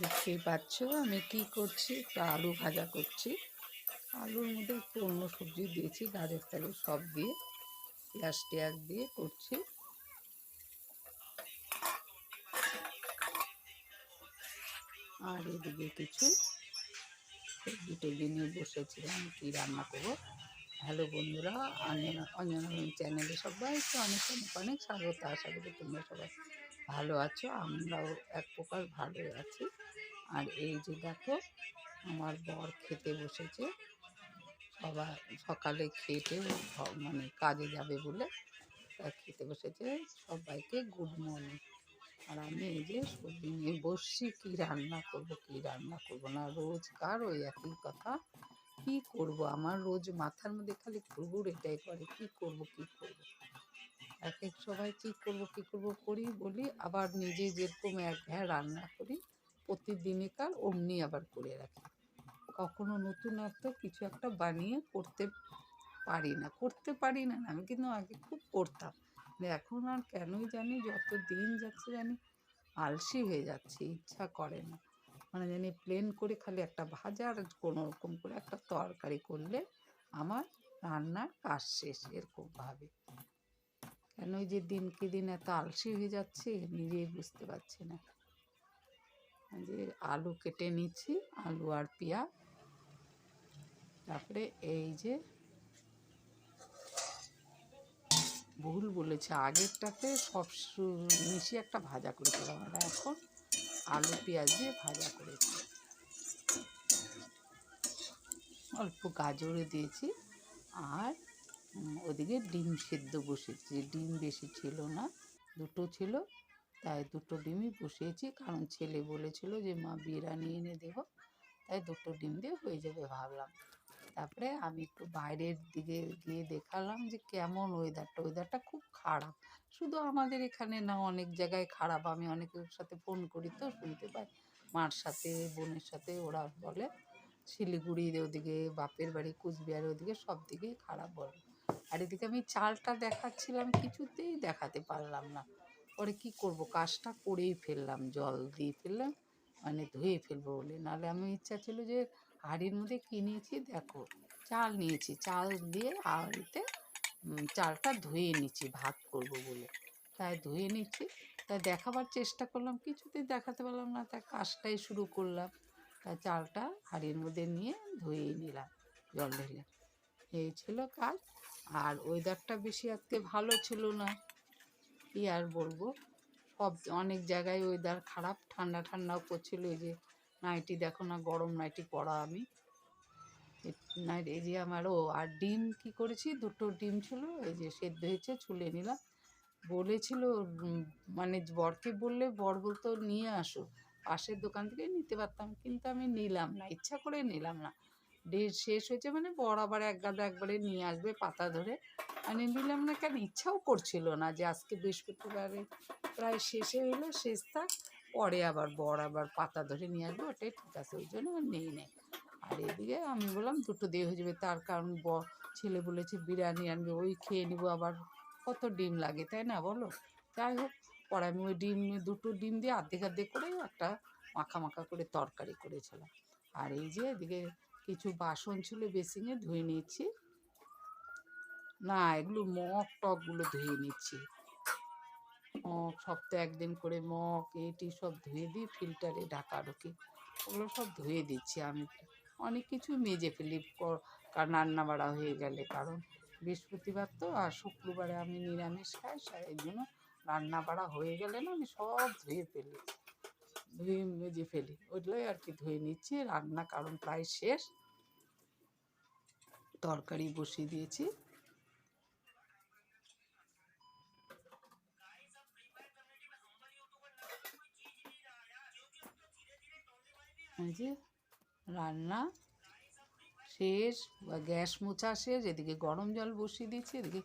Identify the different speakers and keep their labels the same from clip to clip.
Speaker 1: দেখতেই পাচ্ছ আমি কি করছি? একটু আলু ভাজা করছি। আলুর মধ্যে একটু অন্য সবজি দিয়েছি, গাজর টাজর সব দিয়ে, পেঁয়াজ টেয়াজ দিয়ে করছি। আর এদিকে কিছু সবজি টবজি নিয়ে বসেছিলাম, কী রান্না করব? হ্যালো বন্ধুরা, অঞ্জনা অঞ্জনা চ্যানেলে সবাইকে অনেক অনেক অনেক স্বাগত। আশা করি তোমরা সবাই ভালো আছো, আমরাও এক প্রকার ভালোই আছি। আর এই যে দেখো, আমার বর খেতে বসেছে। সবাই সকালে খেতে মানে কাজে যাবে বলে খেতে বসেছে। সবাইকে গুড মর্নিং আর আমি এই যে সবজি নিয়ে বসছি, কী রান্না করব, কী রান্না করব না, রোজকার ওই একই কথা। কি করব? আমার রোজ মাথার মধ্যে খালি ঘুরঘুর এটাই করে, কি করব কি করব? এক এক সবাই কী করব কী করব করি বলি, আবার নিজে যেরকম এক ঘ্যা রান্না করি, প্রতিদিনকার অমনি আবার করে রাখি। কখনো নতুন একটা কিছু একটা বানিয়ে করতে পারি না, করতে পারি না, আমি কিন্তু আগে খুব করতাম। এখন আর কেনই জানি, যত দিন যাচ্ছে জানি আলসি হয়ে যাচ্ছে, ইচ্ছা করে না। মানে জানি প্লেন করে খালি একটা ভাজা আর কোনো রকম করে একটা তরকারি করলে আমার রান্নার কাজ শেষ এরকম ভাবে কেন ওই যে দিনকে দিন এত আলসি হয়ে যাচ্ছে, নিজেই বুঝতে পারছি না। যে আলু কেটে নিচ্ছি, আলু আর পেঁয়াজ। তারপরে এই যে ভুল বলেছে, আগেরটাতে সব মিশিয়ে একটা ভাজা করেছিলাম আমরা, এখন আলু পেঁয়াজ দিয়ে ভাজা করেছি। অল্প গাজরে দিয়েছি, আর ওদিকে ডিম সেদ্ধ বসিয়েছি ডিম বেশি ছিল না, দুটো ছিল, তাই দুটো ডিমই বসিয়েছি। কারণ ছেলে বলেছিল যে, মা, বিরিয়ানি এনে দেবো। তাই দুটো ডিম দিয়ে হয়ে যাবে ভাবলাম। তারপরে আমি একটু বাইরের দিকে গিয়ে দেখালাম যে, কেমন ওয়েদারটা ওয়েদারটা খুব খারাপ। শুধু আমাদের এখানে না, অনেক জায়গায় খারাপ। আমি অনেকের সাথে ফোন করি তো, শুনতে পাই। মার সাথে, বোনের সাথে ওরা বলে, শিলিগুড়ির ওদিকে, বাপের বাড়ি, কুচবিহারের ওদিকে সব দিকেই খারাপ বলে। আর এদিকে আমি চালটা দেখাচ্ছিলাম, কিছুতেই দেখাতে পারলাম না। পরে কি করব? কাজটা করেই ফেললাম, জল দিয়ে ফেললাম মানে ধুয়ে ফেলব বলে। নাহলে আমি ইচ্ছা ছিল যে হাঁড়ির মধ্যে কী নিয়েছি? দেখো, চাল নিয়েছি। চাল দিয়ে হাঁড়িতে চালটা ধুয়ে নিচ্ছি, ভাত করব বলে। তাই ধুয়ে নিচ্ছি। তাই দেখাবার চেষ্টা করলাম, কিছুতেই দেখাতে পারলাম না। তাই কাজটাই শুরু করলাম। তাই চালটা হাঁড়ির মধ্যে নিয়ে ধুয়ে নিলাম, জল ঢেলে। এই ছিল কাজ। আর ওয়েদারটা বেশি আজকে ভালো ছিল না। কি আর বলব? সব অনেক জায়গায় ওয়েদার খারাপ, ঠান্ডা ঠান্ডাও করছিল এই যে নাইটি দেখো না, গরম নাইটি পরা আমি। নাইট এই যে আমারও আর ডিম কি করেছি? দুটো ডিম ছিল, এই যে সেদ্ধ হয়েছে, ছুলে নিলাম। বলেছিল মানে বরকে বললে, বর বলতো, নিয়ে আসো। পাশের দোকান থেকে নিতে পারতাম, কিন্তু আমি নিলাম না, ইচ্ছা করে নিলাম না। ডেট শেষ হয়েছে মানে বর আবার এক গাদা একবারে নিয়ে আসবে পাতা ধরে। মানে নিলাম না কেন, ইচ্ছাও করছিল না যে আজকে বৃহস্পতিবারে প্রায় শেষে হলো শেষ থাক, পরে আবার বর আবার পাতা ধরে নিয়ে আসবে, ওটাই ঠিক আছে, ওই জন্য নেই নেই আর এদিকে আমি বললাম, দুটো দিয়ে হয়ে যাবে, তার কারণ ব, ছেলে বলেছে বিরিয়ানি আনবে, ওই খেয়ে নিব আবার কত ডিম লাগে, তাই না বলো? যাই হোক, পরে আমি ওই ডিম, দুটো ডিম দিয়ে আর্ধেক আর্ধেক করে একটা মাখা মাখা করে তরকারি করেছিলাম। আর এই যে এদিকে কিছু বাসন ছিল বেসিংয়ে ধুয়ে নিচ্ছি না, এগুলো মগ টকগুলো ধুয়ে নিচ্ছি। মগ সপ্তাহে একদিন করে মগ, এটি সব ধুয়ে দিই, ফিল্টারে ঢাকা ঢুকি ওগুলো সব ধুয়ে দিচ্ছি আমি। অনেক কিছু মেজে ফেলি কারণ রান্না বাড়া হয়ে গেলে। কারণ বৃহস্পতিবার তো আর শুক্রবারে আমি নিরামিষ খাই সা- এই জন্য রান্না বাড়া হয়ে গেলে না আমি সব ধুয়ে ফেলি। ধুয়ে মেজে ফেলি। ওইগুলোই আর কি ধুয়ে নিচ্ছি, রান্না কারণ প্রায় শেষ। তরকারি বসিয়ে দিয়েছি। যে রান্না শেষ, বা গ্যাস মোছা শেষ, এদিকে গরম জল বসিয়ে দিয়েছি, এদিকে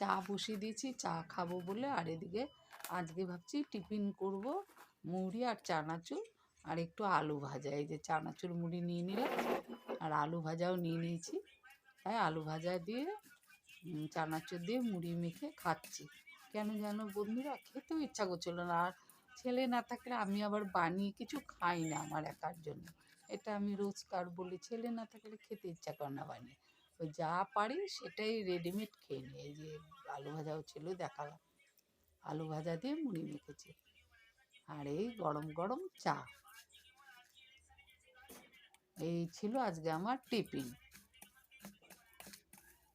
Speaker 1: চা বসিয়ে দিয়েছি, চা খাব বলে, আর এদিকে আজকে ভাবছি টিফিন করব। মুড়ি আর চানাচুর আর একটু আলু ভাজা। এই যে চানাচুর মুড়ি নিয়ে নিলাম আর আলু ভাজাও নিয়ে নিয়েছি। তাই আলু ভাজা দিয়ে চানাচুর দিয়ে মুড়ি মেখে খাচ্ছি। কেন যেন বন্ধুরা? খেতেও ইচ্ছা করছিল না। আর ছেলে না থাকলে আমি আবার বানিয়ে কিছু খাই না আমার একার জন্য। এটা আমি রোজকার বলি, ছেলে না থাকলে খেতে ইচ্ছা করে না বানিয়ে। ওই যা পারি সেটাই রেডিমেড খেয়ে নিই এই যে আলু ভাজাও ছিল, দেখালাম। আলু ভাজা দিয়ে মুড়ি মেখেছি। আর এই গরম গরম চা। এই ছিল আজকে আমার টিফিন।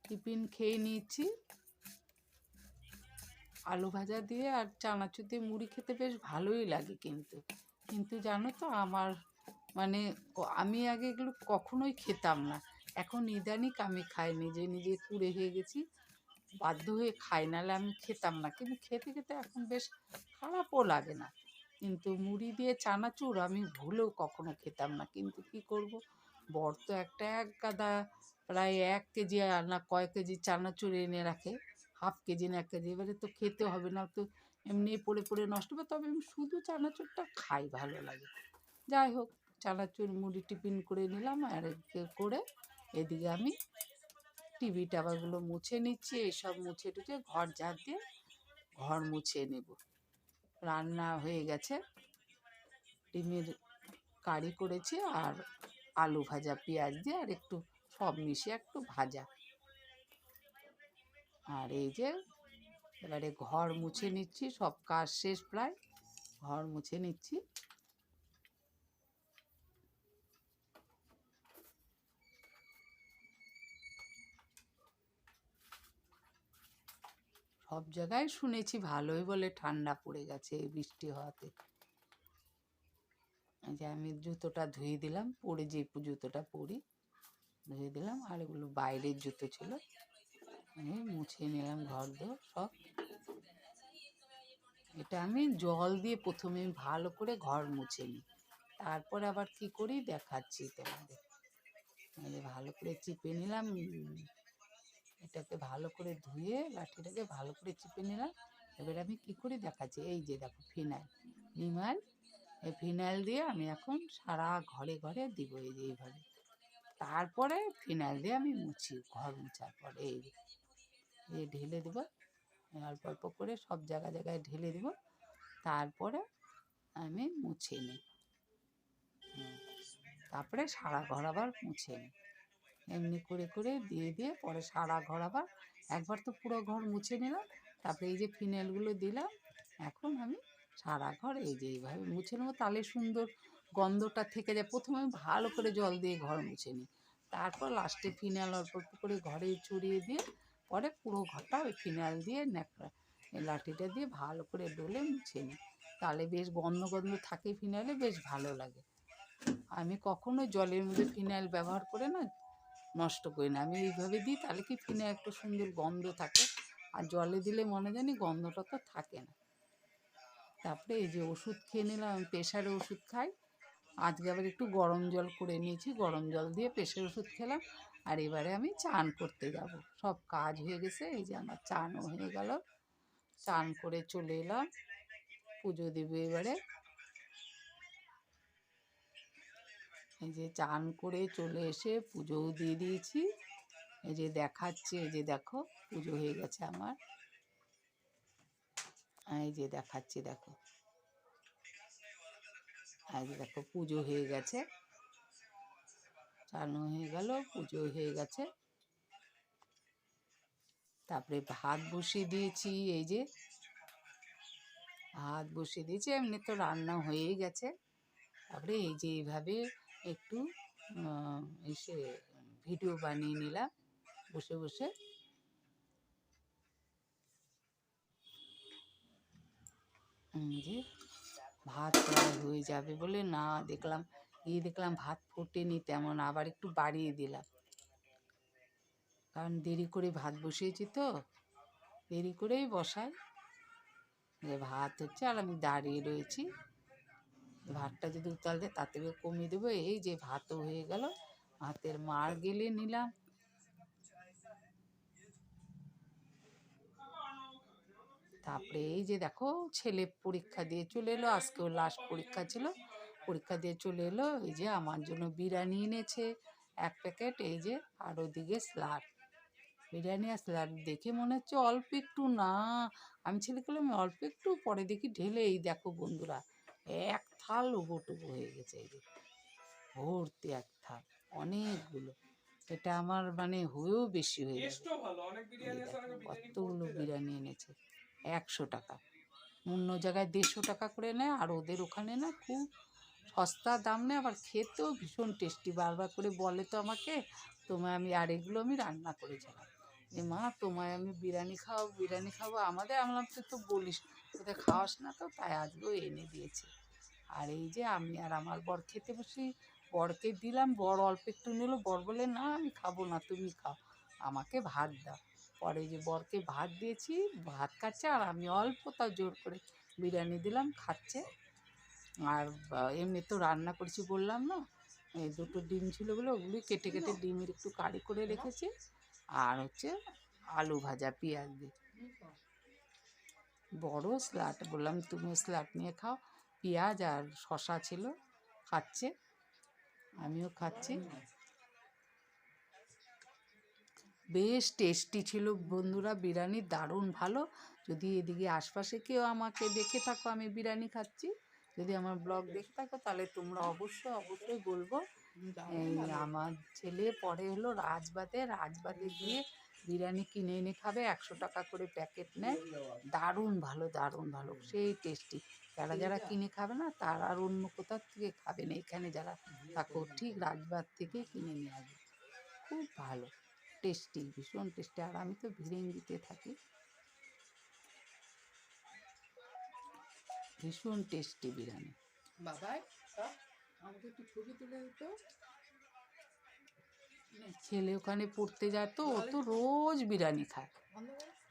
Speaker 1: টিফিন খেয়ে নিয়েছি। আলু ভাজা দিয়ে আর চানাচুর দিয়ে মুড়ি খেতে বেশ ভালোই লাগে কিন্তু। কিন্তু জানো তো আমার মানে আমি আগে এগুলো কখনোই খেতাম না। এখন ইদানিক আমি খাই, নিজে নিজে কুড়ে হয়ে গেছি। বাধ্য হয়ে খাই, নাহলে আমি খেতাম না। কিন্তু খেতে খেতে এখন বেশ খারাপও লাগে না। কিন্তু মুড়ি দিয়ে চানাচুর আমি ভুলেও কখনো খেতাম না। কিন্তু কি করব? বর তো একটা এক গাদা প্রায় এক কেজি আর না কয় কেজি চানাচুর এনে রাখে, হাফ কেজি না এক কেজি। এবারে তো খেতে হবে, না তো এমনি পড়ে পড়ে নষ্ট হবে। তবে আমি শুধু চানাচুরটা খাই, ভালো লাগে। যাই হোক, চানাচুর, মুড়ি টিফিন করে নিলাম আর করে এদিকে আমি টিভি টাবাগুলো মুছে নিচ্ছি। এইসব মুছে টুছে ঘর ঝাড় দিয়ে ঘর মুছে নেব। রান্না হয়ে গেছে। ডিমের কারি করেছি আর আলু ভাজা, পেঁয়াজ দিয়ে আর একটু সব মিশিয়ে একটু ভাজা। আর এই যে এবারে ঘর মুছে নিচ্ছি, সব কাজ শেষ প্রায়। ঘর মুছে নিচ্ছি। সব জায়গায় শুনেছি ভালোই বলে ঠান্ডা পড়ে গেছে এই বৃষ্টি হওয়াতে। যে আমি জুতোটা ধুয়ে দিলাম, পরে যে জুতোটা পরি, ধুয়ে দিলাম, আর এগুলো বাইরের জুতো ছিল। আমি মুছে নিলাম ঘর দোর সব। এটা আমি জল দিয়ে প্রথমে ভালো করে ঘর মুছে নিই। তারপর আবার কি করি দেখাচ্ছি তোমাদের। ভালো করে চিপে নিলাম এটাকে ভালো করে ধুয়ে লাঠিটাকে ভালো করে চিপে নিলাম। এবার আমি কি করি দেখাচ্ছি? এই যে দেখো, ফিনাইল। নিমাইল এই ফিনাইল দিয়ে আমি এখন সারা ঘরে ঘরে দিব এই যে এইভাবে। তারপরে ফিনাইল দিয়ে আমি মুছি, ঘর মুছার পরে। এই এই ঢেলে দেবো। অল্প অল্প করে সব জায়গা জায়গায় ঢেলে দেবো। তারপরে আমি মুছে নিই। তারপরে সারা ঘর আবার মুছে নিই। এমনি করে করে দিয়ে দিয়ে পরে সারা ঘর আবার একবার তো পুরো ঘর মুছে নিলাম। তারপরে এই যে ফিনাইলগুলো দিলাম, এখন আমি সারা ঘর এই যে এইভাবে মুছে নেব। তাহলে সুন্দর গন্ধটা থেকে যায়। প্রথমে আমি ভালো করে জল দিয়ে ঘর মুছে নিই। তারপর লাস্টে ফিনাইল অল্প অল্প করে ঘরে ছড়িয়ে দিয়ে পরে পুরো ঘরটা ওই ফিনাইল দিয়ে ন্যাকড়া, লাঠিটা দিয়ে ভালো করে ডলে মুছে নিই। তাহলে বেশ গন্ধ গন্ধ থাকে ফিনাইলে বেশ ভালো লাগে। আমি কখনো জলের মধ্যে ফিনাইল ব্যবহার করে না নষ্ট করি না। আমি এইভাবে দিই, তাহলে কি ফিনাইল একটা সুন্দর গন্ধ থাকে। আর জলে দিলে মনে জানি গন্ধটা তো থাকে না। তারপরে এই যে ওষুধ খেয়ে নিলাম, আমি প্রেশারের ওষুধ খাই। আজকে আবার একটু গরম জল করে নিয়েছি, গরম জল দিয়ে প্রেশার ওষুধ খেলাম। আর এবারে আমি চান করতে যাব। সব কাজ হয়ে গেছে, এই যে আমার চানও হয়ে গেল। চান করে চলে এলাম। পুজো দেবে এবারে। এই যে চান করে চলে এসে পুজোও দিয়ে দিয়েছি। এই যে দেখাচ্ছে, এই যে দেখো, পুজো হয়ে গেছে আমার। এই যে দেখাচ্ছি, দেখো। এই যে দেখো, পুজো হয়ে গেছে। চানও হয়ে গেল, পুজো হয়ে গেছে। তারপরে ভাত বসিয়ে দিয়েছি, এই যে। ভাত বসিয়ে দিয়েছি, এমনি তো রান্না হয়েই গেছে। তারপরে এই যে এইভাবে একটু এসে ভিডিও বানিয়ে নিলাম, বসে বসে। যে ভাত হয়ে যাবে বলে না দেখলাম, গিয়ে দেখলাম ভাত ফোটেনি তেমন, আবার একটু বাড়িয়ে দিলাম। কারণ দেরি করে ভাত বসিয়েছি তো, দেরি করেই বসাই। যে ভাত হচ্ছে আর আমি দাঁড়িয়ে রয়েছি। ভাতটা যদি উতাল দেয় তার থেকে কমিয়ে দেবো। এই যে ভাতও হয়ে গেল, ভাতের মার গেলে নিলাম। তারপরে এই যে দেখো, ছেলে পরীক্ষা দিয়ে চলে এলো, আজকেও লাস্ট পরীক্ষা ছিল। পরীক্ষা দিয়ে চলে এলো, এই যে আমার জন্য বিরিয়ানি এনেছে, এক প্যাকেট, এই যে আর ওদিকে স্লাড বিরিয়ানি আর আর দেখে মনে হচ্ছে অল্প একটু না। আমি ছেলেকে বললাম অল্প একটু, পরে দেখি ঢেলে এই দেখো বন্ধুরা এক থাল ওগোটুকু হয়ে গেছে এই যে। ভর্তি এক থাল অনেকগুলো। এটা আমার মানে হয়েও বেশি হয়ে
Speaker 2: বিরিয়ানি
Speaker 1: কতগুলো বিরিয়ানি এনেছে। একশো টাকা। অন্য জায়গায় দেড়শো টাকা করে নেয় আর ওদের ওখানে না খুব সস্তা দাম নেয় আবার খেতেও ভীষণ টেস্টি। বারবার করে বলে তো আমাকে তোমায় আমি আর এগুলো আমি রান্না করেছিলাম যে মা তোমায় আমি বিরিয়ানি খাও বিরিয়ানি খাব আমাদের আমলাম তুই তো বলিস তোদের খাওয়াস না তো, তাই আজকেও এনে দিয়েছে। আর এই যে আমি আর আমার বর খেতে বসি বরকে দিলাম, বর অল্প একটু নিল, বর বলে, না, আমি খাব না, তুমি খাও, আমাকে ভাত দাও। পরে যে বরকে ভাত দিয়েছি, ভাত খাচ্ছে আর আমি অল্প তা জোর করে বিরিয়ানি দিলাম, খাচ্ছে। আর এমনি তো রান্না করেছি বললাম না, এই দুটো ডিম ছিল বলে ওগুলি কেটে কেটে ডিমের একটু কারি করে রেখেছি। আর হচ্ছে আলু ভাজা, পেঁয়াজ দিয়ে। বড় স্লাট বললাম তুমি স্লাট নিয়ে খাও। পেঁয়াজ আর শশা ছিল, খাচ্ছে। আমিও খাচ্ছি। বেশ টেস্টি ছিল। বন্ধুরা, বিরিয়ানি দারুণ ভালো। যদি এদিকে আশপাশে কেউ আমাকে দেখে থাকো, আমি বিরিয়ানি খাচ্ছি। যদি আমার ব্লগ দেখে থাকো, তাহলে তোমরা অবশ্যই অবশ্যই বলব। আমার ছেলে পরে হলো রাজবাদে রাজবাদে গিয়ে বিরিয়ানি কিনে এনে খাবে একশো টাকা করে প্যাকেট নেয়। দারুণ ভালো দারুণ ভালো সেই টেস্টি যারা যারা কিনে খাবে না তারা আর অন্য কোথাও থেকে খাবে না। এখানে যারা থাকো ঠিক রাজবাদ থেকে কিনে নিয়ে আসবে। খুব ভালো টেস্টি ভীষণ টেস্টি আর আমি তো ভিরেঙ্গিতে থাকি। ভীষণ টেস্টি বিরিয়ানি। বাবাই আমাকে একটু ছবি তুলে দিত। ছেলে ওখানে পড়তে যায় তো ও তো রোজ বিরিয়ানি খায়।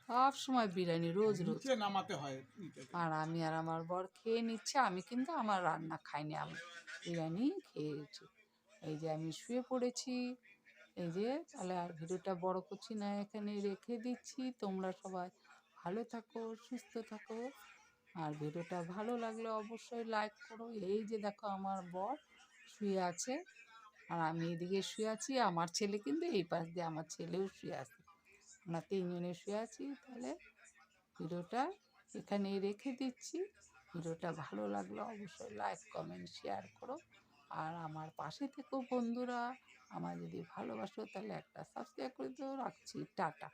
Speaker 1: সব সময় বিরিয়ানি রোজ রোজ।
Speaker 2: নামাতে হয়
Speaker 1: আর আমি আর আমার বর খেয়ে নিচ্ছে আমি কিন্তু আমার রান্না খাইনি আমি বিরিয়ানি খেয়েছি। এই যে আমি শুয়ে পড়েছি এই যে তাহলে আর ভিডিওটা বড় করছি না এখানে রেখে দিচ্ছি। তোমরা সবাই ভালো থাকো সুস্থ থাকো। আর ভিডিওটা ভালো লাগলে অবশ্যই লাইক করো। এই যে দেখো আমার বর শুয়ে আছে। আর আমি এদিকে শুয়ে আছি, আমার ছেলে কিন্তু এই পাশ দিয়ে আমার ছেলেও শুয়ে আছে। আমরা তিনজনে শুয়ে আছি, তাহলে ভিডিওটা এখানে রেখে দিচ্ছি। ভিডিওটা ভালো লাগল অবশ্যই লাইক কমেন্ট শেয়ার করো। আর আমার পাশে থেকেও বন্ধুরা। আমার যদি ভালোবাসো তাহলে একটা সাবস্ক্রাইব করে দিও। রাখছি, টাটা।